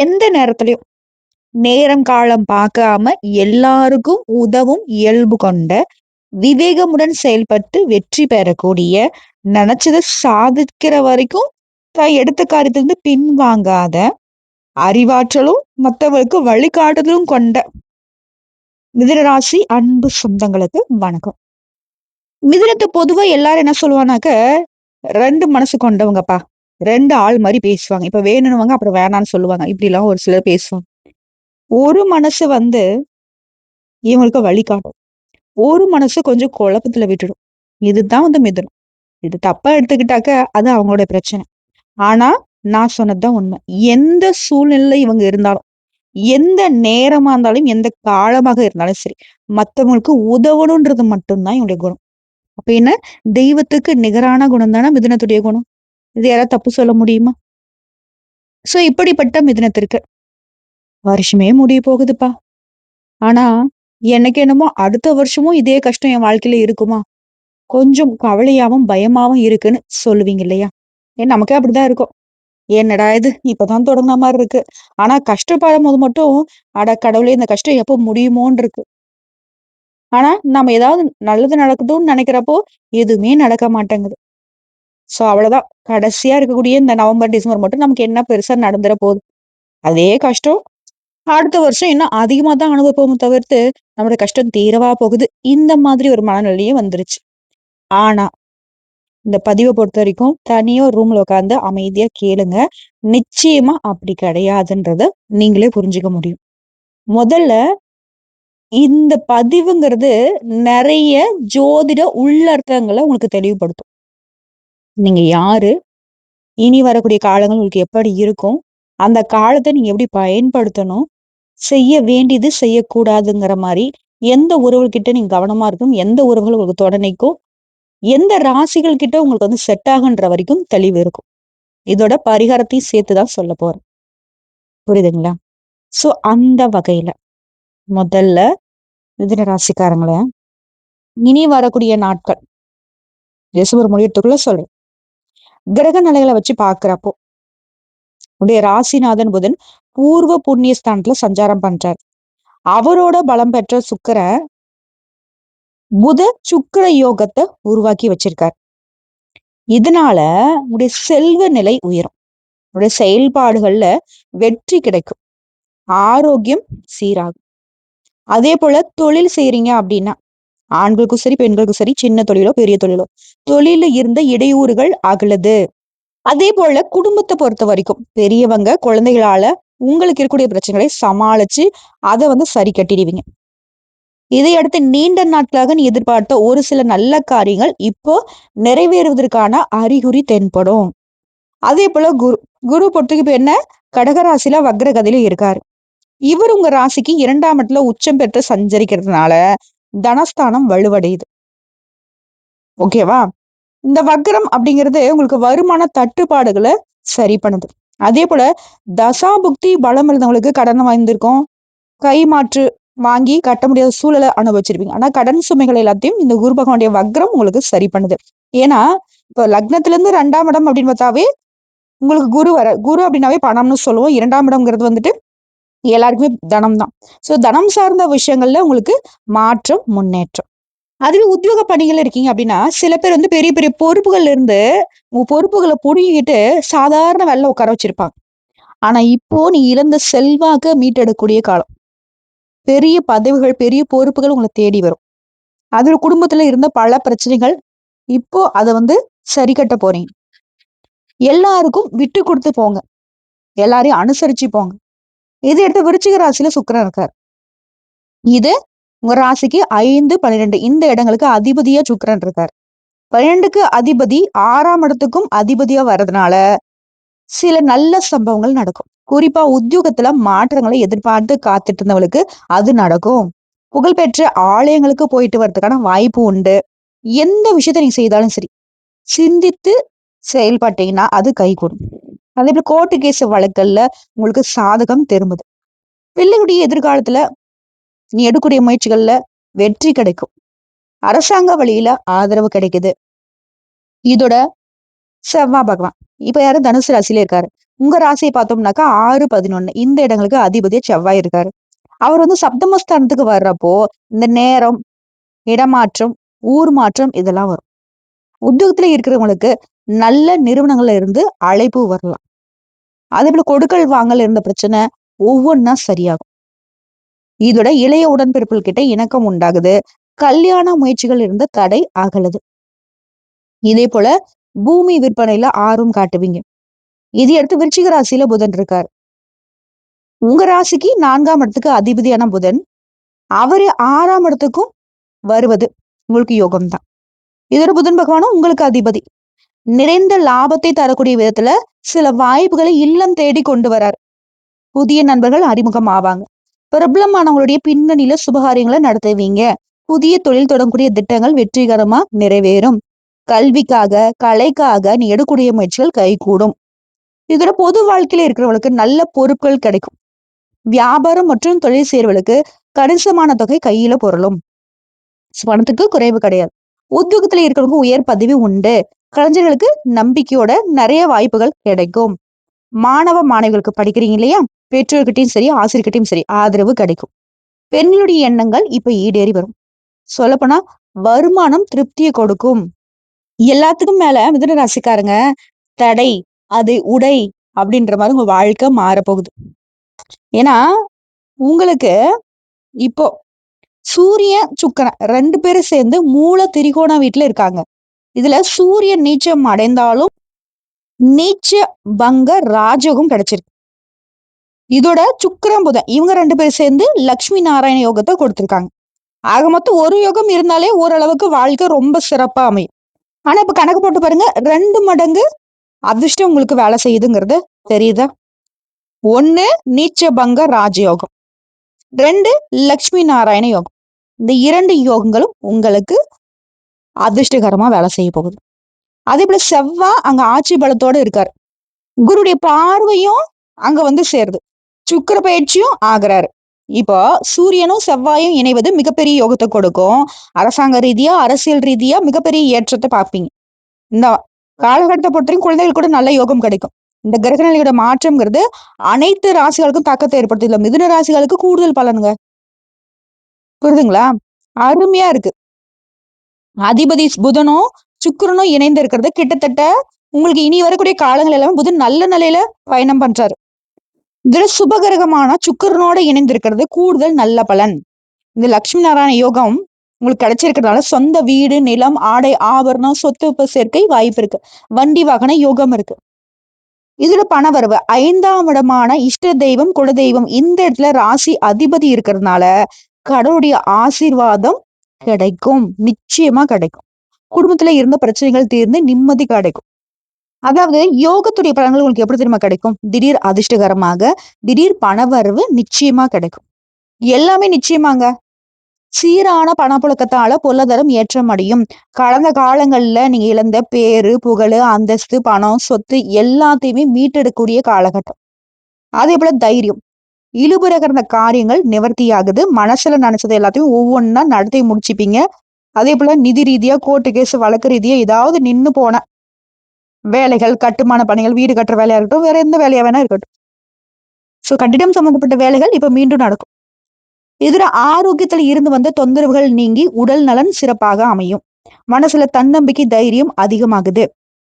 எந்த நேரத்துலையும் நேரம் காலம் பார்க்காம எல்லாருக்கும் உதவும் இயல்பு கொண்ட விவேகமுடன் செயல்பட்டு வெற்றி பெறக்கூடிய நினைச்சதை சாதிக்கிற வரைக்கும் தான் எடுத்த காரியத்திலிருந்து பின்வாங்காத அறிவாற்றலும் மற்றவர்களுக்கு வழிகாட்டுதலும் கொண்ட மிதுனராசி அன்பு சொந்தங்களுக்கு வணக்கம். மிதுனத்தை பொதுவா எல்லாரும் என்ன சொல்லுவானாக்க ரெண்டு மனசு கொண்டவங்கப்பா. ரெண்டு ஆள் மாதிரி பேசுவாங்க. இப்ப வேணும்னுவாங்க அப்புறம் வேணான்னு சொல்லுவாங்க. இப்படி எல்லாம் ஒரு சிலர் பேசுவாங்க. ஒரு மனசு வந்து இவங்களுக்கு வழிகாட்டும் ஒரு மனசு கொஞ்சம் குழப்பத்துல விட்டுடும். இதுதான் வந்து மிதுனம். இது தப்பா எடுத்துக்கிட்டாக்க அது அவங்களோட பிரச்சனை. ஆனா நான் சொன்னதுதான் உண்மை. எந்த சூழ்நிலையில இவங்க இருந்தாலும் எந்த நேரமா இருந்தாலும் எந்த காலமாக இருந்தாலும் சரி மத்தவங்களுக்கு உதவணுன்றது மட்டும்தான் இவனுடைய குணம். அப்ப என்ன? தெய்வத்துக்கு நிகரான குணம் தானே மிதனத்துடைய குணம்? இது யாராவது தப்பு சொல்ல முடியுமா? சோ இப்படிப்பட்ட மிதினத்திற்கு வருஷமே முடிய போகுதுப்பா. ஆனா எனக்கு என்னமோ அடுத்த வருஷமும் இதே கஷ்டம் என் வாழ்க்கையில இருக்குமா? கொஞ்சம் கவலையாவும் பயமாவும் இருக்குன்னு சொல்லுவீங்க இல்லையா? ஏன் நமக்கே அப்படிதான் இருக்கும். என்னடா இது இப்பதான் தொடங்கின மாதிரி இருக்கு. ஆனா கஷ்டப்படும் போது மட்டும் அட கடவுளே இந்த கஷ்டம் எப்போ முடியுமோன்னு இருக்கு ஆனா நம்ம ஏதாவது நல்லது நடக்குதுன்னு நினைக்கிறப்போ எதுவுமே நடக்க மாட்டேங்குது. சோ அவ்வளவுதான். கடைசியா இருக்கக்கூடிய இந்த நவம்பர் டிசம்பர் மட்டும் நமக்கு என்ன பெருசா நடந்துட போகுது? அதே கஷ்டம். அடுத்த வருஷம் இன்னும் அதிகமா தான் அனுபவம் தவிர்த்து நம்மளோட கஷ்டம் தீரவா போகுது. இந்த மாதிரி ஒரு மனநிலையே வந்துருச்சு. ஆனா இந்த பதிவை பொறுத்த வரைக்கும் தனியா ரூம்ல உட்காந்து அமைதியா கேளுங்க. நிச்சயமா அப்படி கிடையாதுன்றத நீங்களே புரிஞ்சுக்க முடியும். முதல்ல இந்த பதிவுங்கிறது நிறைய ஜோதிட உள்ளர்த்தங்களை உங்களுக்கு தெளிவுபடுத்தும். நீங்க யாரு? இனி வரக்கூடிய காலங்கள் உங்களுக்கு எப்படி இருக்கும்? அந்த காலத்தை நீங்க எப்படி பயன்படுத்தணும்? செய்ய வேண்டியது செய்யக்கூடாதுங்கிற மாதிரி எந்த உறவுகிட்ட நீங்க கவனமா இருக்கும் எந்த உறவுகள் உங்களுக்கு தொடனைக்கும் எந்த ராசிகள் கிட்ட உங்களுக்கு வந்து செட் ஆகுன்ற வரைக்கும் தெளிவு இருக்கும். இதோட பரிகாரத்தையும் சேர்த்து தான் சொல்ல போறேன். புரியுதுங்களா? ஸோ அந்த வகையில முதல்ல மிதின ராசிக்காரங்கள இனி வரக்கூடிய நாட்கள். டிசம்பர் முடியறதுக்குள்ள சொல்றேன். கிரக நிலைகளை வச்சு பாக்குறப்போ உடைய ராசிநாதன் புதன் பூர்வ புண்ணிய ஸ்தானத்துல சஞ்சாரம் பண்றார். அவரோட பலம் பெற்ற சுக்கர புத சுக்கர யோகத்தை உருவாக்கி வச்சிருக்கார். இதனால உடைய செல்வ நிலை உயரும். உடைய செயல்பாடுகள்ல வெற்றி கிடைக்கும். ஆரோக்கியம் சீராகும். அதே போல தொழில் செய்யறீங்க அப்படின்னா ஆண்களுக்கும் சரி பெண்களுக்கும் சரி சின்ன தொழிலோ பெரிய தொழிலோ தொழில இருந்த இடையூறுகள் அகலது. அதே போல குடும்பத்தை பொறுத்த வரைக்கும் பெரியவங்க குழந்தைகளால உங்களுக்கு இருக்கக்கூடிய பிரச்சனைகளை சமாளிச்சு அதை வந்து சரி கட்டிடுவீங்க. இதையடுத்து நீண்ட நாட்களாக நீ எதிர்பார்த்த ஒரு சில நல்ல காரியங்கள் இப்போ நிறைவேறுவதற்கான அறிகுறி தென்படும். அதே போல குரு குரு பொறுத்துக்கு இப்ப என்ன? கடகராசில வக்ரகதியில இருக்காரு. இவர் உங்க ராசிக்கு இரண்டாம் இடத்துல உச்சம் பெற்று சஞ்சரிக்கிறதுனால தனஸ்தானம் வலுவடையுது. ஓகேவா இந்த வக்ரம் அப்படிங்கிறது உங்களுக்கு வருமான தட்டுப்பாடுகளை சரி பண்ணுது. அதே போல தசாபுக்தி பலம் இருந்தவங்களுக்கு கடன் வாய்ந்திருக்கும். கை மாற்று வாங்கி கட்ட முடியாத சூழலை அனுபவிச்சிருப்பீங்க. ஆனா கடன் சுமைகள் எல்லாத்தையும் இந்த குரு பகவானுடைய வக்ரம் உங்களுக்கு சரி பண்ணுது. ஏன்னா இப்போ லக்னத்துல இருந்து ரெண்டாம் இடம் அப்படின்னு பார்த்தாவே உங்களுக்கு குரு வர குரு அப்படின்னாவே பணம்னு சொல்லுவோம். இரண்டாம் இடம்ங்கிறது வந்துட்டு எல்லாருக்குமே தனம் தான் ஸோ தனம் சார்ந்த விஷயங்கள்ல உங்களுக்கு மாற்றம் முன்னேற்றம். அதுவே உத்தியோக பணிகள் இருக்கீங்க அப்படின்னா சில பேர் வந்து பெரிய பெரிய பொறுப்புகள்ல இருந்து உங்க பொறுப்புகளை புடுங்கிக்கிட்டு சாதாரண வேலை உட்கார வச்சிருப்பாங்க. ஆனா இப்போ நீ இழந்த செல்வாக்க மீட்டெடுக்கக்கூடிய காலம். பெரிய பதவிகள் பெரிய பொறுப்புகள் உங்களை தேடி வரும். அதுல குடும்பத்துல இருந்த பல பிரச்சனைகள் இப்போ அதை வந்து சரி கட்ட போறீங்க. எல்லாருக்கும் விட்டு கொடுத்து போங்க. எல்லாரையும் அனுசரிச்சு போங்க. இது எடுத்து விருச்சிக ராசியில சுக்கரன் இருக்கார்? இது உங்க ராசிக்கு ஐந்து பன்னிரெண்டு இந்த இடங்களுக்கு அதிபதியா சுக்கரன் இருக்கார். பன்னிரெண்டுக்கு அதிபதி ஆறாம் இடத்துக்கும் அதிபதியா வர்றதுனால சில நல்ல சம்பவங்கள் நடக்கும். குறிப்பா உத்தியோகத்துல மாற்றங்களை எதிர்பார்த்து காத்துட்டு இருந்தவங்களுக்கு அது நடக்கும். புகழ்பெற்ற ஆலயங்களுக்கு போயிட்டு வர்றதுக்கான வாய்ப்பு உண்டு. எந்த விஷயத்த நீங்க செய்தாலும் சரி சிந்தித்து செயல்பட்டீங்கன்னா அது கைகூடும். அதே போல கோர்ட்டு கேஸ் வழக்கல்ல உங்களுக்கு சாதகம் திரும்புது. பிள்ளைகளுடைய எதிர்காலத்துல நீ எடுக்கூடிய முயற்சிகள்ல வெற்றி கிடைக்கும். அரசாங்க வழியில ஆதரவு கிடைக்குது. இதோட செவ்வா பகவான். இப்ப யாரு? தனுசு ராசியில இருக்காரு. உங்க ராசியை பார்த்தோம்னாக்கா ஆறு பதினொன்னு இந்த இடங்களுக்கு அதிபதியா செவ்வாய் இருக்காரு. அவர் வந்து சப்தமஸ்தானத்துக்கு வர்றப்போ இந்த நேரம் இடமாற்றம் ஊர் மாற்றம் இதெல்லாம் வரும். உத்தியோகத்துல இருக்கிறவங்களுக்கு நல்ல நிறுவனங்கள்ல இருந்து அழைப்பு வரலாம். அதே போல கொடுக்கல் வாங்கல் இருந்த பிரச்சனை ஒவ்வொன்னா சரியாகும். இதோட இளைய உடன்பிறப்புகள் கிட்ட இணக்கம் உண்டாகுது. கல்யாண முயற்சிகள் இருந்த தடை அகலுது. இதே போல பூமி விற்பனையில ஆர்வம் காட்டுவீங்க. இது அடுத்து விருச்சிக ராசியில புதன் இருக்காரு. உங்க ராசிக்கு நான்காம் இடத்துக்கு அதிபதியான புதன் அவரு ஆறாம் இடத்துக்கும் வருவது உங்களுக்கு யோகம் தான் இதோட புதன் பகவானும் உங்களுக்கு அதிபதி. நிறைந்த லாபத்தை தரக்கூடிய விதத்துல சில வாய்ப்புகளை இல்லம் தேடி கொண்டு வரார். புதிய நண்பர்கள் அறிமுகம் ஆவாங்க. பிரபலமானவங்களுடைய பின்னணியில சுபகாரியங்களை நடத்துவீங்க. புதிய தொழில் தொடங்கக்கூடிய திட்டங்கள் வெற்றிகரமா நிறைவேறும். கல்விக்காக கலைக்காக நீ எடுக்கூடிய முயற்சிகள் கைகூடும். இதோட பொது வாழ்க்கையில இருக்கிறவங்களுக்கு நல்ல பொறுப்புகள் கிடைக்கும். வியாபாரம் மற்றும் தொழில் செய்யறவர்களுக்கு கணிசமான தொகை கையில பொருளும். பணத்துக்கு குறைவு கிடையாது. உத்தியோகத்துல இருக்கிறவங்க உயர் பதவி உண்டு. கலைஞர்களுக்கு நம்பிக்கையோட நிறைய வாய்ப்புகள் கிடைக்கும். மாணவ மாணவிகளுக்கு படிக்கிறீங்க இல்லையா? பெற்றோர்கிட்டையும் சரி ஆசிரியர்கிட்டையும் சரி ஆதரவு கிடைக்கும். பெண்களுடைய எண்ணங்கள் இப்ப ஈடேறி வரும். சொல்லப்போனா வருமானம் திருப்தியை கொடுக்கும். எல்லாத்துக்கும் மேல மிதுன ராசிக்காரங்க தடை அது உடை அப்படின்ற மாதிரி உங்க வாழ்க்கை மாறப்போகுது. ஏன்னா உங்களுக்கு இப்போ சூரியன் சுக்கரன் ரெண்டு பேரும் சேர்ந்து மூல திரிகோண வீட்டுல இருக்காங்க. இதுல சூரியன் நீச்சம் அடைந்தாலும் நீச்ச பங்க ராஜயோகம் கிடைச்சிருக்கு. இதோட சுக்கரம் புதன் இவங்க ரெண்டு பேரும் சேர்ந்து லக்ஷ்மி நாராயண யோகத்தை கொடுத்திருக்காங்க. ஆக மொத்தம் ஒரு யோகம் இருந்தாலே ஓரளவுக்கு வாழ்க்கை ரொம்ப சிறப்பா அமையும். ஆனா இப்ப கணக்கு போட்டு பாருங்க ரெண்டு மடங்கு அதிர்ஷ்டம் உங்களுக்கு வேலை செய்யுதுங்கிறது தெரியுதா? ஒண்ணு நீச்ச பங்க ராஜயோகம். ரெண்டு லக்ஷ்மி நாராயண யோகம். இந்த இரண்டு யோகங்களும் உங்களுக்கு அதிர்ஷ்டகரமா வேலை செய்ய போகுது. அதே போல செவ்வா அங்க ஆட்சி பலத்தோட இருக்கார். குருடைய பார்வையும் அங்க வந்து சேருது. சுக்கர பயிற்சியும் ஆகிறாரு. இப்போ சூரியனும் செவ்வாயும் இணைவது மிகப்பெரிய யோகத்தை கொடுக்கும். அரசாங்க ரீதியா அரசியல் ரீதியா மிகப்பெரிய ஏற்றத்தை பார்ப்பீங்க. இந்த காலகட்டத்தை பொறுத்தவரைக்கும் குழந்தைகள் கூட நல்ல யோகம் கிடைக்கும். இந்த கிரகநிலையோட மாற்றம்ங்கிறது அனைத்து ராசிகளுக்கும் தாக்கத்தை ஏற்படுத்து மிதுன ராசிகளுக்கு கூடுதல் பலனுங்க. புரியுதுங்களா? அருமையா இருக்கு. அதிபதி புதனும் சுக்கரனும் இணைந்து இருக்கிறது. கிட்டத்தட்ட உங்களுக்கு இனி வரக்கூடிய காலங்கள் எல்லாம் புதன் நல்ல நிலையில பயணம் பண்றாரு. இதுல சுபகிரகமான சுக்கரனோட இணைந்து இருக்கிறது கூடுதல் நல்ல பலன். இந்த லட்சுமி நாராயண யோகம் உங்களுக்கு கிடைச்சிருக்கிறதுனால சொந்த வீடு நிலம் ஆடை ஆபரணம் சொத்து சேர்க்கை வாய்ப்பு இருக்கு. வண்டி வாகன யோகம் இருக்கு. இதுல பணவரவு ஐந்தாம் இடமான இஷ்ட தெய்வம் குல தெய்வம் இந்த இடத்துல ராசி அதிபதி இருக்கிறதுனால கடவுளுடைய ஆசீர்வாதம் கிடைக்கும். நிச்சயமா கிடைக்கும். குடும்பத்துல இருந்த பிரச்சனைகள் தீர்ந்து நிம்மதி கிடைக்கும். அதாவது யோகத்துடைய பலன்கள் உங்களுக்கு எப்படி தெரியுமா கிடைக்கும்? திடீர் அதிர்ஷ்டகரமாக திடீர் பணவரவு நிச்சயமா கிடைக்கும். எல்லாமே நிச்சயமாங்க. சீரான பணப்புழக்கத்தால பொருளாதாரம் ஏற்றம் அடையும். கடந்த காலங்கள்ல நீங்க இழந்த பேரு புகழ் அந்தஸ்து பணம் சொத்து எல்லாத்தையுமே மீட்டெடுக்கக்கூடிய காலகட்டம். அதே போல தைரியம். இழுபுற காரியங்கள் நிவர்த்தியாகுது. மனசுல நினைச்சது எல்லாத்தையும் ஒவ்வொன்னா நடத்தி முடிச்சுப்பீங்க. அதே போல நிதி ரீதியா கோர்ட்டு கேஸ் வழக்கு ரீதியா ஏதாவது நின்னு போன வேலைகள் கட்டுமான பணிகள் வீடு கட்டுற வேலையா இருக்கட்டும் வேற எந்த வேலையா வேணா இருக்கட்டும். ஸோ கட்டிடம் சம்பந்தப்பட்ட வேலைகள் இப்ப மீண்டும் நடக்கும். இதர ஆரோக்கியத்துல இருந்து வந்த தொந்தரவுகள் நீங்கி உடல் நலன் சிறப்பாக அமையும். மனசுல தன்னம்பிக்கை தைரியம் அதிகமாகுது.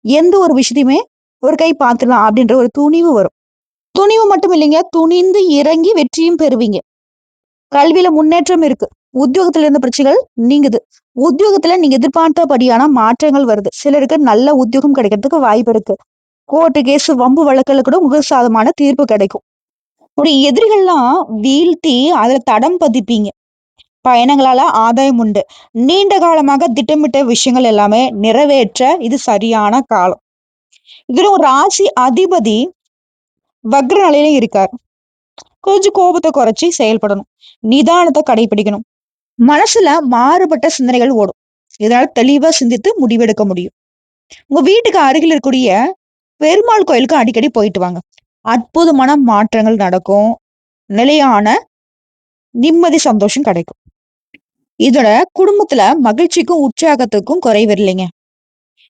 எந்த ஒரு விஷயத்தையுமே ஒரு கை பார்த்துடலாம் அப்படின்ற ஒரு துணிவு வரும். துணிவு மட்டும் இல்லைங்க. துணிந்து இறங்கி வெற்றியும் பெறுவீங்க. கல்வியில முன்னேற்றம் இருக்கு. உத்தியோகத்துல இருந்த பிரச்சனைகள் நீங்குது. உத்தியோகத்துல நீங்க எதிர்பார்த்தபடியான மாற்றங்கள் வருது. சிலருக்கு நல்ல உத்தியோகம் கிடைக்கிறதுக்கு வாய்ப்பு இருக்கு. கோர்ட்டு கேஸ் வம்பு வழக்குல கூட முகசாதமான தீர்ப்பு கிடைக்கும். உடைய எதிரிகள்லாம் வீழ்த்தி அதுல தடம் பதிப்பீங்க. பயணங்களால ஆதாயம் உண்டு. நீண்ட காலமாக திட்டமிட்ட விஷயங்கள் எல்லாமே நிறைவேற்ற இது சரியான காலம். இதுல ஒரு ராசி அதிபதி வக்ர நிலையில இருக்கார். கொஞ்சம் கோபத்தை குறைச்சி செயல்படணும். நிதானத்தை கடைபிடிக்கணும். மனசுல மாறுபட்ட சிந்தனைகள் ஓடும். இதனால தெளிவா சிந்தித்து முடிவெடுக்க முடியும். உங்க வீட்டுக்கு அருகில் இருக்கக்கூடிய பெருமாள் கோயிலுக்கு அடிக்கடி போயிட்டு வாங்க. அற்புதமான மாற்றங்கள் நடக்கும். நிலையான நிம்மதி சந்தோஷம் கிடைக்கும். இதோட குடும்பத்துல மகிழ்ச்சிக்கும் உற்சாகத்துக்கும் குறைவில்லைங்க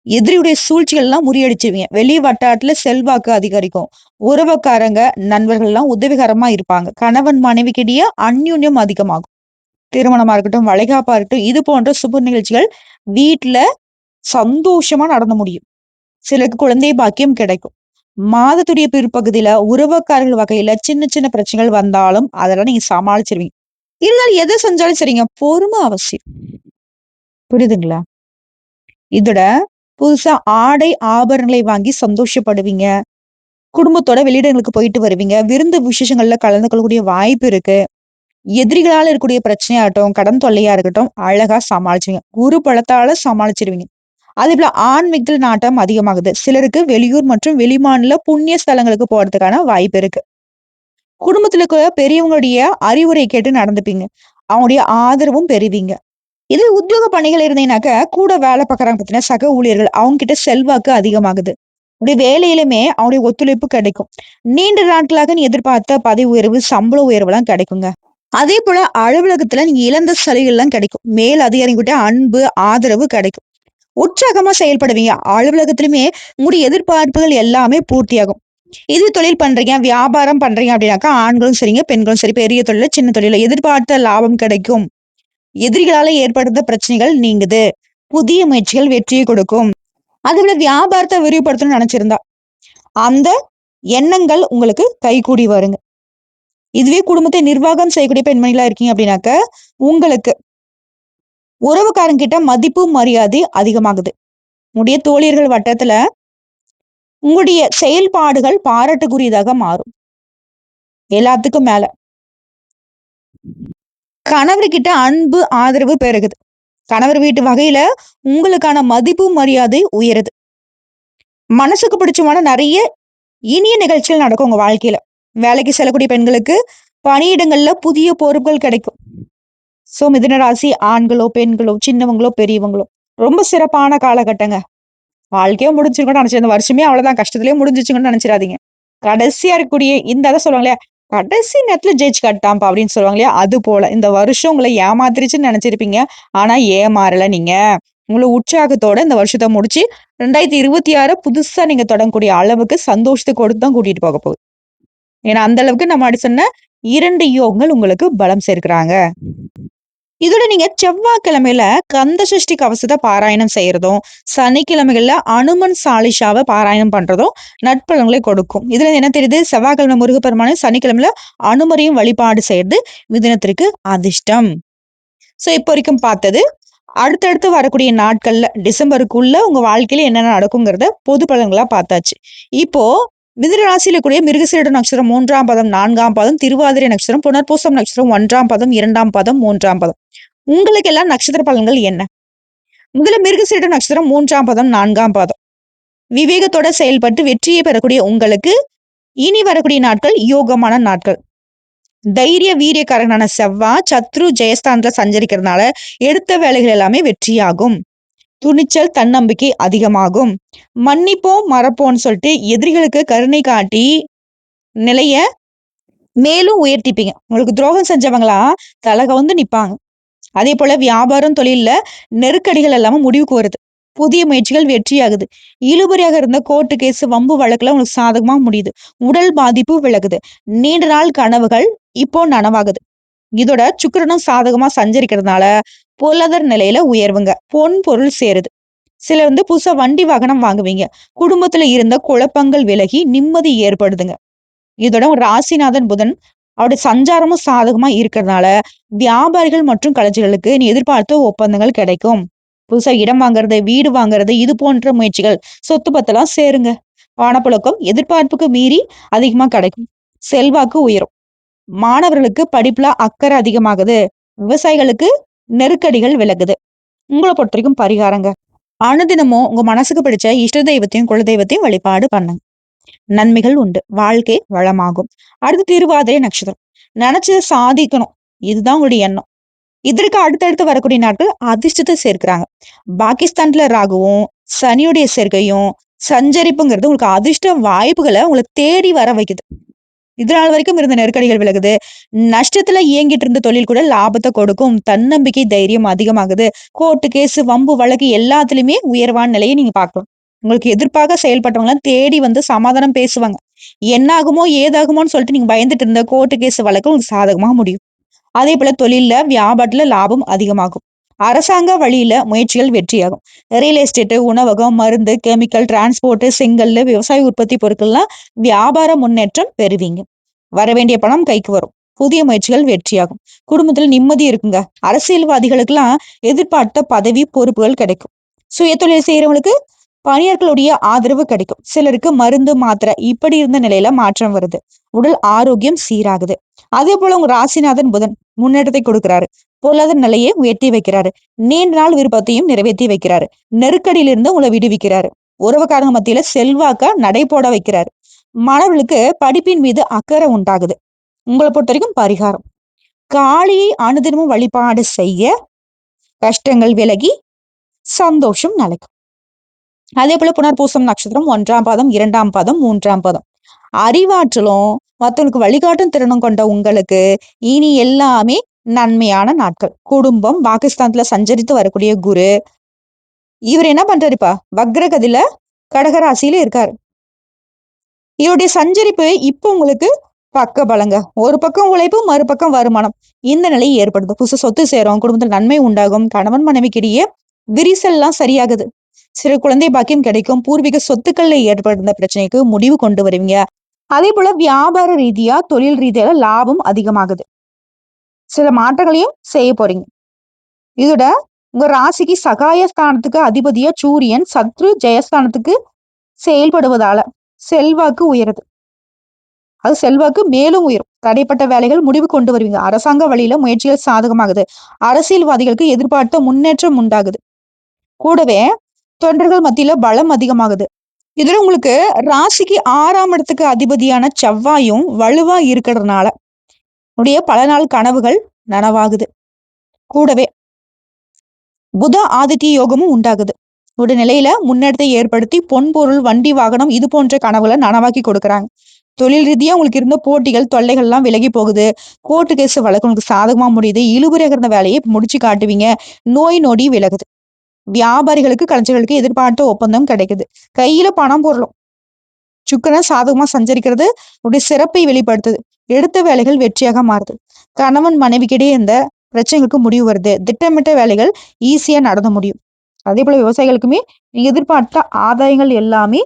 எதிரியுடைய சூழ்ச்சிகள் எல்லாம் முறியடிச்சிருவீங்க. வெளி வட்டாரத்துல செல்வாக்கு அதிகரிக்கும். உறவுக்காரங்க நண்பர்கள் எல்லாம் உதவிகரமா இருப்பாங்க. கணவன் மனைவிக்கிடையே அந்யுன்யம் அதிகமாகும். திருமணமா இருக்கட்டும் வளைகாப்பா இருக்கட்டும் இது போன்ற சுப நிகழ்ச்சிகள் வீட்டுல சந்தோஷமா நடந்து முடியும். சிலருக்கு குழந்தை பாக்கியம் கிடைக்கும். மாதத்துடைய பிற்பகுதியில உறவுக்காரர்கள் வகையில சின்ன சின்ன பிரச்சனைகள் வந்தாலும் அதெல்லாம் நீங்க சமாளிச்சிருவீங்க. இருந்தாலும் எதை செஞ்சாலும் சரிங்க பொறுமை அவசியம். புரியுதுங்களா? இதோட புதுசா ஆடை ஆபரணங்களை வாங்கி சந்தோஷப்படுவீங்க. குடும்பத்தோட வெளியிடங்களுக்கு போயிட்டு வருவீங்க. விருந்து விசேஷங்கள்ல கலந்து கொள்ளக்கூடிய வாய்ப்பு இருக்கு. எதிரிகளால இருக்கக்கூடிய பிரச்சனையாகட்டும் கடன் தொல்லையா இருக்கட்டும் அழகா சமாளிச்சுவீங்க குரு பழத்தால சமாளிச்சிருவீங்க. அதே போல ஆன்மீகத்தில் நாட்டம் அதிகமாகுது. சிலருக்கு வெளியூர் மற்றும் வெளிமாநில புண்ணிய ஸ்தலங்களுக்கு போறதுக்கான வாய்ப்பு இருக்கு. குடும்பத்துல இருக்க பெரியவங்களுடைய அறிவுரை கேட்டு நடந்துப்பீங்க. அவங்களுடைய ஆதரவும் பெறுவீங்க. இது உத்தியோக பணிகள் இருந்தீங்கன்னாக்க கூட வேலை பார்க்கறாங்க பார்த்தீங்கன்னா சக ஊழியர்கள். அவங்க கிட்ட செல்வாக்கு அதிகமாகுது. உடைய வேலையிலுமே அவனுடைய ஒத்துழைப்பு கிடைக்கும். நீண்ட நாட்களாக நீ எதிர்பார்த்த பதவி உயர்வு சம்பள உயர்வு எல்லாம் கிடைக்குங்க. அதே போல அலுவலகத்துல நீங்க இழந்த சலுகைகள் எல்லாம் கிடைக்கும். மேல் அதிகாரிகிட்ட அன்பு ஆதரவு கிடைக்கும். உற்சாகமா செயல்படுவீங்க. அலுவலகத்திலுமே உங்களுடைய எதிர்பார்ப்புகள் எல்லாமே பூர்த்தியாகும். இது தொழில் பண்றீங்க வியாபாரம் பண்றீங்க அப்படின்னாக்கா ஆண்களும் சரிங்க பெண்களும் சரி பெரிய தொழில சின்ன தொழில எதிர்பார்த்த லாபம் கிடைக்கும். எதிரிகளால ஏற்படுத்த பிரச்சனைகள் நீங்குது. புதிய முயற்சிகள் வெற்றியை கொடுக்கும். அதுல வியாபாரத்தை விரிவுபடுத்தணும்னு நினைச்சிருந்தா. அந்த எண்ணங்கள் உங்களுக்கு கைகூடி வருங்க. இதுவே குடும்பத்தை நிர்வாகம் செய்யக்கூடிய பெண்மணிகளா இருக்கீங்க அப்படின்னாக்க உங்களுக்கு உறவுக்காரங்கிட்ட மதிப்பு மரியாதை அதிகமாகுது. உங்களுடைய தோழியர்கள் வட்டத்துல உங்களுடைய செயல்பாடுகள் பாராட்டுக்குரியதாக மாறும். எல்லாத்துக்கும் மேல. கணவர்கிட்ட அன்பு ஆதரவு பெருகுது. கணவர் வீட்டு வகையில உங்களுக்கான மதிப்பு மரியாதை உயருது. மனசுக்கு பிடிச்சமான நிறைய இனிய நிகழ்ச்சிகள் நடக்கும் உங்க வாழ்க்கையில. வேலைக்கு செல்லக்கூடிய பெண்களுக்கு பணியிடங்கள்ல புதிய பொறுப்புகள் கிடைக்கும். சோ மிதனராசி ஆண்களோ பெண்களோ சின்னவங்களோ பெரியவங்களோ ரொம்ப சிறப்பான காலகட்டங்க. வாழ்க்கையே முடிஞ்சிருக்கணும்னு நினைச்சு இந்த வருஷமே அவ்வளவுதான். கஷ்டத்திலேயே முடிஞ்சிச்சுங்கன்னு நினைச்சிடாதீங்க. கடைசியா இருக்கக்கூடிய இந்த அதை சொல்லுவாங்க கடைசி நேரத்துல ஜெயிச்சு கட்டாம்பா அப்படின்னு சொல்லுவாங்க இல்லையா? அது போல. இந்த வருஷம் உங்களை ஏமாத்திருச்சுன்னு நினைச்சிருப்பீங்க. ஆனா ஏமாறல நீங்க. உங்களை உற்சாகத்தோட இந்த வருஷத்தை முடிச்சு ரெண்டாயிரத்தி இருபத்தி ஆறு புதுசா நீங்க தொடங்கக்கூடிய அளவுக்கு சந்தோஷத்தை கொடுத்து தான் கூட்டிட்டு போக போகுது. ஏன்னா அந்த அளவுக்கு நம்ம அப்படி சொன்ன இரண்டு யோகங்கள் உங்களுக்கு பலம் சேர்க்கிறாங்க. இதோட நீங்க செவ்வாய்க்கிழமையில கந்த சஷ்டி கவசத்தை பாராயணம் செய்யறதும் சனிக்கிழமைகள்ல அனுமன் சாலிஷாவை பாராயணம் பண்றதும் நட்பலங்களை கொடுக்கும். இதுல என்ன தெரியுது? செவ்வாய்க்கிழமை முருகப்பெருமானும் சனிக்கிழமையில அனுமரையும் வழிபாடு செய்யறது மிதினத்திற்கு அதிர்ஷ்டம். சோ இப்போ வரைக்கும் பார்த்தது. அடுத்தடுத்து வரக்கூடிய நாட்கள்ல டிசம்பருக்குள்ள உங்க வாழ்க்கையில என்னென்ன நடக்குங்கிறத பொது பலன்களா பார்த்தாச்சு. இப்போ மிதிர ராசியில கூடிய மிருகசீரட நட்சத்திரம் மூன்றாம் பதம் நான்காம் பதம் திருவாதிரை நட்சத்திரம் புனர்பூசம் நட்சத்திரம் ஒன்றாம் பதம் இரண்டாம் பதம் மூன்றாம் பதம். உங்களுக்கு எல்லாம் நட்சத்திர பலன்கள் என்ன? முதல்ல மிருகசீரட நட்சத்திரம் மூன்றாம் பதம் நான்காம் பதம். விவேகத்தோட செயல்பட்டு வெற்றியை பெறக்கூடிய உங்களுக்கு இனி வரக்கூடிய நாட்கள் யோகமான நாட்கள். தைரிய வீரியக்காரனான செவ்வா சத்ரு ஜெயஸ்தான்ல சஞ்சரிக்கிறதுனால எடுத்த வேலைகள் எல்லாமே வெற்றியாகும். துணிச்சல் தன்னம்பிக்கை அதிகமாகும். மன்னிப்போம் மறப்போம்னு சொல்லிட்டு எதிரிகளுக்கு கருணை காட்டி நிலைய மேலும் உயர்த்திப்பீங்க. உங்களுக்கு துரோகம் செஞ்சவங்களா தலக வந்து நிப்பாங்க. அதே போல வியாபாரம் தொழில்ல நெருக்கடிகள் எல்லாமே முடிவுக்கு வருது. புதிய முயற்சிகள் வெற்றியாகுது. இழுபறியாக இருந்த கோர்ட்டு கேஸ் வம்பு வழக்குல உங்களுக்கு சாதகமா முடியுது. உடல் பாதிப்பு விலகுது. நீண்ட நாள் கனவுகள் இப்போ நனவாகுது. இதோட சுக்கிரனும் சாதகமா சஞ்சரிக்கிறதுனால பொருளாதார நிலையில உயர்வுங்க. பொன் பொருள் சேருது. சிலர் வந்து புதுசா வண்டி வாகனம் வாங்குவீங்க. குடும்பத்துல இருந்த குழப்பங்கள் விலகி நிம்மதி ஏற்படுதுங்க. இதோட ராசிநாதன் புதன் அவருடைய சஞ்சாரமும் சாதகமா இருக்கிறதுனால வியாபாரிகள் மற்றும் கலைஞர்களுக்கு நீ எதிர்பார்த்த ஒப்பந்தங்கள் கிடைக்கும். புதுசா இடம் வாங்குறது வீடு வாங்குறது இது போன்ற முயற்சிகள் சொத்து பத்தெல்லாம் சேருங்க. பணப்புழக்கம் எதிர்பார்ப்புக்கு மீறி அதிகமா கிடைக்கும். செல்வாக்கு உயரும். மாணவர்களுக்கு படிப்புல அக்கறை அதிகமாகுது. விவசாயிகளுக்கு நெருக்கடிகள் விலகுது. உங்களை பொறுத்த வரைக்கும் பரிகாரங்க. அனுதினமும் உங்க மனசுக்கு பிடிச்ச இஷ்ட தெய்வத்தையும் குல தெய்வத்தையும் வழிபாடு பண்ணுங்க. நன்மைகள் உண்டு. வாழ்க்கை வளமாகும். அடுத்து திருவாதிரை நட்சத்திரம். நினைச்சதை சாதிக்கணும். இதுதான் உங்களுடைய எண்ணம். இதற்கு அடுத்தடுத்து வரக்கூடிய நாட்கள் அதிர்ஷ்டத்தை சேர்க்கிறாங்க. பாகிஸ்தான்ல ராகுவும் சனியுடைய சேர்க்கையும் சஞ்சரிப்புங்கிறது உங்களுக்கு அதிர்ஷ்ட வாய்ப்புகளை உங்களை தேடி வர வைக்குது. இது நாள் வரைக்கும் இருந்த நெருக்கடிகள் விலகுது. நஷ்டத்துல இயங்கிட்டு இருந்த தொழில் கூட லாபத்தை கொடுக்கும். தன்னம்பிக்கை தைரியம் அதிகமாகுது. கோர்ட்டு கேஸ் வம்பு வழக்கு எல்லாத்துலயுமே உயர்வான நிலையை நீங்க பார்க்கலாம். உங்களுக்கு எதிர்ப்பாக செயல்பட்டவங்க தேடி வந்து சமாதானம் பேசுவாங்க. என்ன ஆகுமோ ஏதாகுமோன்னு சொல்லிட்டு நீங்க பயந்துட்டு இருந்த கோர்ட்டு கேஸ் வழக்கு உங்களுக்கு சாதகமாக முடியும். அதே போல தொழில்ல வியாபாரத்துல லாபம் அதிகமாகும். அரசாங்க வழியில முயற்சிகள் வெற்றியாகும். ரியல் எஸ்டேட்டு உணவகம் மருந்து கெமிக்கல் டிரான்ஸ்போர்ட் செங்கல் விவசாய உற்பத்தி பொருட்கள்லாம் வியாபார முன்னேற்றம் பெறுவீங்க. வரவேண்டிய பணம் கைக்கு வரும். புதிய முயற்சிகள் வெற்றியாகும். குடும்பத்துல நிம்மதி இருக்குங்க. அரசியல்வாதிகளுக்கெல்லாம் எதிர்பார்த்த பதவி பொறுப்புகள் கிடைக்கும். சுய தொழில் செய்யறவங்களுக்கு பணியர்களுடைய ஆதரவு கிடைக்கும். சிலருக்கு மருந்து மாத்திரை இப்படி இருந்த நிலையில மாற்றம் வருது. உடல் ஆரோக்கியம் சீராகுது. அதே போல உங்க ராசிநாதன் புதன் முன்னேற்றத்தை கொடுக்கிறாரு. பொருளாதார நிலையை உயர்த்தி வைக்கிறாரு. நீண்ட நாள் விருப்பத்தையும் நிறைவேற்றி வைக்கிறாரு. நெருக்கடியிலிருந்து உங்களை விடுவிக்கிறாரு. உறவுக்காரங்க மத்தியில செல்வாக்க நடை போட வைக்கிறாரு. மாணவர்களுக்கு படிப்பின் மீது அக்கறை உண்டாகுது. உங்களை பொறுத்த வரைக்கும் பரிகாரம். காளியை அனுதினமும் வழிபாடு செய்ய கஷ்டங்கள் விலகி சந்தோஷம் நிலைக்கும். அதே போல புனர்பூசம் நட்சத்திரம் ஒன்றாம் பாதம் இரண்டாம் பாதம் மூன்றாம் பாதம். அறிவாற்றலும் மற்றவங்களுக்கு வழிகாட்டும் திறனும் கொண்ட உங்களுக்கு இனி எல்லாமே நன்மையான நாட்கள். குடும்பம் பாகிஸ்தான்ல சஞ்சரித்து வரக்கூடிய குரு இவர் என்ன பண்றாருப்பா? வக்ரகதியில கடகராசியில இருக்காரு. இவருடைய சஞ்சரிப்பு இப்போ உங்களுக்கு பக்க பலங்க. ஒரு பக்கம் உழைப்பு மறுபக்கம் வருமானம். இந்த நிலை ஏற்படுது. புதுசு சொத்து சேரும் குடும்பத்தில் நன்மை உண்டாகும் கணவன் மனைவிக்கிடையே விரிசல்லாம் சரியாகுது. சிறு குழந்தை பாக்கியம் கிடைக்கும். பூர்வீக சொத்துக்கள்ல ஏற்படுத்த பிரச்சனைக்கு முடிவு கொண்டு வருவீங்க. அதே போல வியாபார ரீதியா தொழில் ரீதியா லாபம் அதிகமாகுது. சில மாற்றங்களையும் செய்ய போறீங்க. இதோட உங்க ராசிக்கு சகாயஸ்தானத்துக்கு அதிபதியா சூரியன் சத்ரு ஜெயஸ்தானத்துக்கு செயல்படுவதால செல்வாக்கு உயருது. அது செல்வாக்கு மேலும் உயரும். தடைப்பட்ட வேலைகள் முடிவு கொண்டு வருவீங்க. அரசாங்க வழியில முயற்சிகள் சாதகமாகுது. அரசியல்வாதிகளுக்கு எதிர்பார்த்த முன்னேற்றம் உண்டாகுது. கூடவே தொண்டர்கள் மத்தியில பலம் அதிகமாகுது. இதுல உங்களுக்கு ராசிக்கு ஆறாம் இடத்துக்கு அதிபதியான செவ்வாயும் வலுவா இருக்கிறதுனால உடைய பல நாள் கனவுகள் நனவாகுது. கூடவே புத ஆதித்ய யோகமும் உண்டாகுது. ஒரு நிலையில முன்னேற்றத்தை ஏற்படுத்தி பொன் பொருள் வண்டி வாகனம் இது போன்ற கனவுகளை நனவாக்கி கொடுக்குறாங்க. தொழில் ரீதியா உங்களுக்கு இருந்த போட்டிகள் தொல்லைகள் எல்லாம் விலகி போகுது. கோர்ட்டு கேஸ் வழக்கு உங்களுக்கு சாதகமா முடியுது. இழுபறியாக இருந்த வேலையை முடிச்சு காட்டுவீங்க. நோய் நொடி விலகுது. வியாபாரிகளுக்கு கலைஞர்களுக்கு எதிர்பார்த்த ஒப்பந்தம் கிடைக்குது. கையில பணம் பொருளும். சுக்கரன் சாதகமா சஞ்சரிக்கிறது உடைய சிறப்பை வெளிப்படுத்துது. எடுத்த வேலைகள் வெற்றியாக மாறுது. கணவன் மனைவிக்கிடையே இந்த பிரச்சனைகளுக்கு முடிவு வருது. திட்டமிட்ட வேலைகள் ஈஸியா நடந்த முடியும். அதே போல விவசாயிகளுக்குமே எதிர்பார்த்த ஆதாயங்கள் எல்லாமே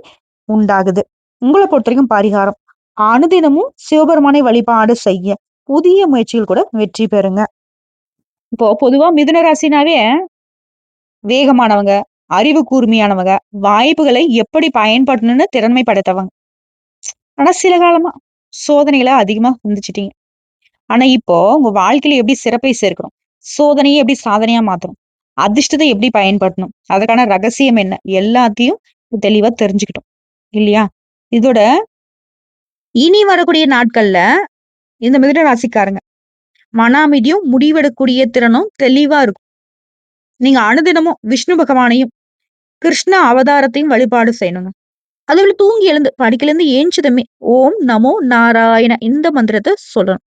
உண்டாகுது. உங்களை பொறுத்த வரைக்கும் பரிகாரம். அனுதினமும் சிவபெருமானை வழிபாடு செய்ய புதிய முயற்சிகள் கூட வெற்றி பெறுங்க. இப்போ பொதுவா மிதுன ராசினாவே வேகமானவங்க அறிவு கூர்மையானவங்க வாய்ப்புகளை எப்படி பயன்படணும்னு திறன்மை படைத்தவங்க ஆனா சில காலமா சோதனைகளை அதிகமா சந்திச்சிட்டீங்க ஆனா இப்போ உங்க வாழ்க்கையில எப்படி சிறப்பை சேர்க்கணும் சோதனையை எப்படி சாதனையா மாத்தணும் அதிர்ஷ்டத்தை எப்படி பயன்படுத்தணும்? அதற்கான ரகசியம் என்ன? எல்லாத்தையும் தெளிவா தெரிஞ்சுக்கிட்டோம். இல்லையா? இதோட இனி வரக்கூடிய நாட்கள்ல இந்த மாதிரி ராசிக்காரங்க மன அமைதியும் முடிவெடக்கூடிய திறனும் தெளிவா இருக்கும். நீங்க அனுதினமும் விஷ்ணு பகவானையும் கிருஷ்ண அவதாரத்தையும் வழிபாடு செய்யணுங்க. அதுல தூங்கி எழுந்து படிக்கல இருந்து ஏஞ்சதுமே ஓம் நமோ நாராயண இந்த மந்திரத்தை சொல்லணும்.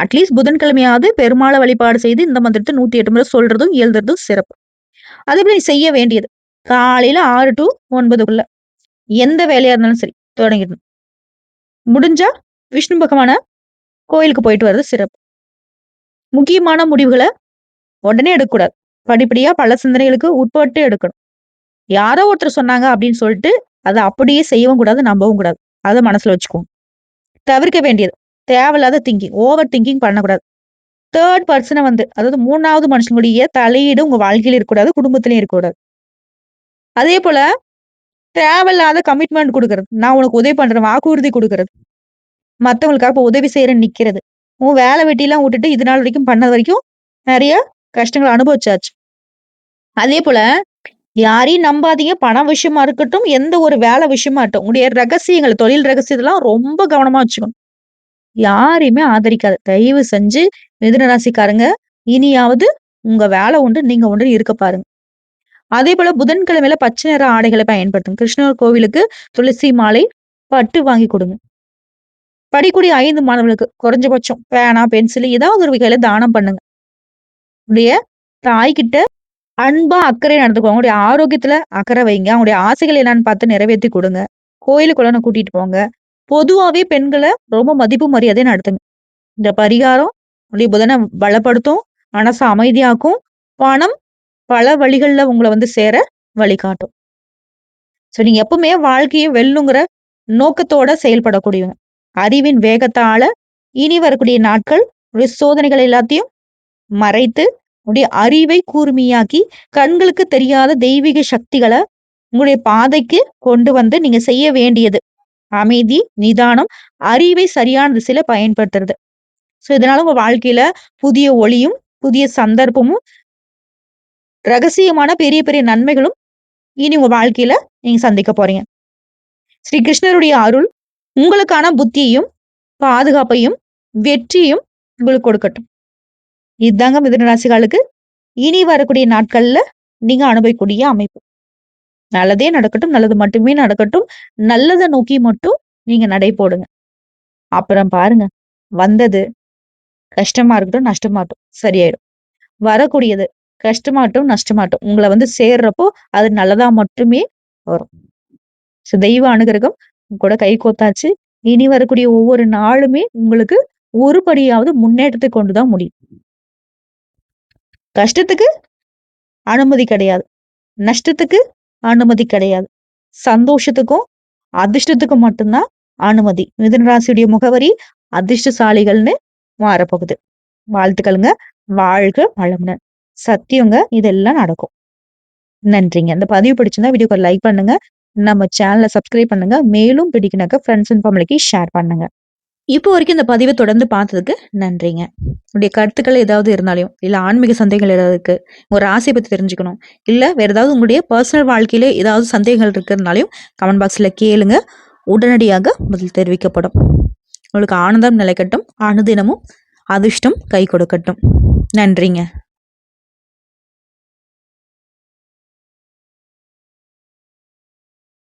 அட்லீஸ்ட் புதன்கிழமையாவது பெருமாளை வழிபாடு செய்து இந்த மந்திரத்தை நூத்தி எட்டு முறை சொல்றதும் எழுதுறதும் சிறப்பு. அதே மாதிரி செய்ய வேண்டியது? காலையில ஆறு டு ஒன்பதுக்குள்ள. எந்த வேலையா இருந்தாலும் சரி தொடங்கிடணும். முடிஞ்சா விஷ்ணு பகவான கோயிலுக்கு போயிட்டு வர்றது சிறப்பு. முக்கியமான முடிவுகளை உடனே எடுக்கக்கூடாது. படிப்படியா பல சிந்தனைகளுக்கு உட்பட்டு எடுக்கணும். யாரோ ஒருத்தர் சொன்னாங்க அப்படின்னு சொல்லிட்டு அதை அப்படியே செய்யவும் கூடாது நம்பவும் கூடாது. அதை மனசுல வச்சுக்கோங்க தவிர்க்க வேண்டியது. தேவையில்லாத திங்கிங் ஓவர் திங்கிங் பண்ணக்கூடாது. தேர்ட் பர்சனை வந்து அதாவது மூணாவது மனுஷனுடைய தலையீடு உங்க வாழ்க்கையில இருக்கக்கூடாது குடும்பத்திலையும் இருக்கக்கூடாது. அதே போல தேவையில்லாத கமிட்மெண்ட் கொடுக்கறது. நான் உனக்கு உதவி பண்றேன் வாக்குறுதி கொடுக்கறது. மற்றவங்களுக்காக இப்போ உதவி செய்யறேன்னு நிக்கிறது. உன் வேலை வெட்டிலாம் விட்டுட்டு இது நாள் வரைக்கும் பண்ணது வரைக்கும் நிறைய கஷ்டங்கள் அனுபவிச்சாச்சு. அதே போல யாரையும் நம்பாதீங்க. பணம் விஷயமா இருக்கட்டும் எந்த ஒரு வேலை விஷயமா இருக்கட்டும். உடைய ரகசியங்கள் தொழில் ரகசியத்தெல்லாம் ரொம்ப கவனமா வச்சுக்கணும். யாரையுமே ஆதரிக்காது. தயவு செஞ்சு மிதுன ராசிக்காரங்க இனியாவது உங்க வேலை உண்டு நீங்க ஒன்று இருக்க பாருங்க. அதே போல புதன்கிழமையில பச்சை நிற ஆடைகளை பயன்படுத்தும் கிருஷ்ணர் கோவிலுக்கு துளசி மாலை பட்டு வாங்கி கொடுங்க. படிக்கூடிய ஐந்து மாணவர்களுக்கு குறைஞ்சபட்சம் பேனா பென்சில் ஏதாவது ஒரு வகையில தானம் பண்ணுங்க. உடைய தாய்கிட்ட அன்பா அக்கறை நடந்துக்கோங்க. அவங்களுடைய ஆரோக்கியத்துல அக்கறை வைங்க. அவங்களுடைய ஆசைகள் என்னன்னு பார்த்து நிறைவேற்றி கொடுங்க. கோயிலுக்குள்ள கூட்டிட்டு போங்க. பொதுவாவே பெண்களை ரொம்ப மதிப்பு மரியாதை நடத்துங்க. இந்த பரிகாரம் உடைய புதனை பலப்படுத்தும் மனசை அமைதியாக்கும் பணம் பல வழிகள்ல உங்களை வந்து சேர வழிகாட்டும். ஸோ நீங்க எப்பவுமே வாழ்க்கையை வெல்லுங்கிற நோக்கத்தோட செயல்படக்கூடியவங்க. அறிவின் வேகத்தால இனி வரக்கூடிய நாட்கள் உடைய சோதனைகள் எல்லாத்தையும் மறைத்து உடைய அறிவை கூர்மையாக்கி கண்களுக்கு தெரியாத தெய்வீக சக்திகளை உங்களுடைய பாதைக்கு கொண்டு வந்து நீங்க செய்ய வேண்டியது. அமைதி நிதானம் அறிவை சரியான திசையில பயன்படுத்துறது. சோ இதனால உங்க வாழ்க்கையில புதிய ஒளியும் புதிய சந்தர்ப்பமும் ரகசியமான பெரிய பெரிய நன்மைகளும் இனி உங்க வாழ்க்கையில நீங்க சந்திக்க போறீங்க. ஸ்ரீ கிருஷ்ணருடைய அருள் உங்களுக்கான புத்தியையும் பாதுகாப்பையும் வெற்றியும் உங்களுக்கு கொடுக்கட்டும். இதுதாங்க மிதுன ராசிகளுக்கு இனி வரக்கூடிய நாட்கள்ல நீங்க அனுபவிக்கூடிய அமைப்பு. நல்லதே நடக்கட்டும் நல்லது மட்டுமே நடக்கட்டும். நல்லதை நோக்கி மட்டும் நீங்க நடை போடுங்க. அப்புறம் பாருங்க வந்தது கஷ்டமா இருக்கட்டும் நஷ்டமாட்டும் சரியாயிடும். வரக்கூடியது கஷ்டமாட்டும் நஷ்டமாட்டும் உங்களை வந்து சேர்றப்போ அது நல்லதா மட்டுமே வரும். தெய்வ அனுகிரகம் கூட கை கோத்தாச்சு. இனி வரக்கூடிய ஒவ்வொரு நாளுமே உங்களுக்கு ஒரு படியாவது முன்னேற்றத்தை கொண்டுதான் முடியும். கஷ்டத்துக்கு அனுமதி கிடையாது. நஷ்டத்துக்கு அனுமதி கிடையாது. சந்தோஷத்துக்கும் அதிர்ஷ்டத்துக்கும் மட்டும்தான் அனுமதி. மிதுன ராசியுடைய முகவரி அதிர்ஷ்டசாலிகள்னு மாறப்போகுது. வாழ்த்துக்களுங்க. வாழ்க வளம்னு சத்தியங்க இதெல்லாம் நடக்கும். நன்றிங்க. இந்த பதிவு பிடிச்சிருந்தா வீடியோக்கு லைக் பண்ணுங்க. நம்ம சேனலை சப்ஸ்கிரைப் பண்ணுங்க. மேலும் பிடிக்கினாக்க ஃப்ரெண்ட்ஸ் அண்ட் ஃபேமிலிக்கு ஷேர் பண்ணுங்க. இப்போ வரைக்கும் இந்த பதிவை தொடர்ந்து பார்த்ததுக்கு நன்றிங்க. உங்களுடைய கருத்துக்கள் ஏதாவது இருந்தாலையும் இல்லை ஆன்மீக சந்தேகங்கள் ஏதாவது இருக்குது ஒரு ஆசையை பற்றி தெரிஞ்சுக்கணும் இல்லை வேறு ஏதாவது உங்களுடைய பர்சனல் வாழ்க்கையில் ஏதாவது சந்தேகங்கள் இருக்கிறதுனாலையும் கமெண்ட் பாக்ஸில் கேளுங்க. உடனடியாக பதில் தெரிவிக்கப்படும். உங்களுக்கு ஆனந்தம் நிலைக்கட்டும் அனுதினமும் அதிர்ஷ்டம் கை கொடுக்கட்டும். நன்றிங்க.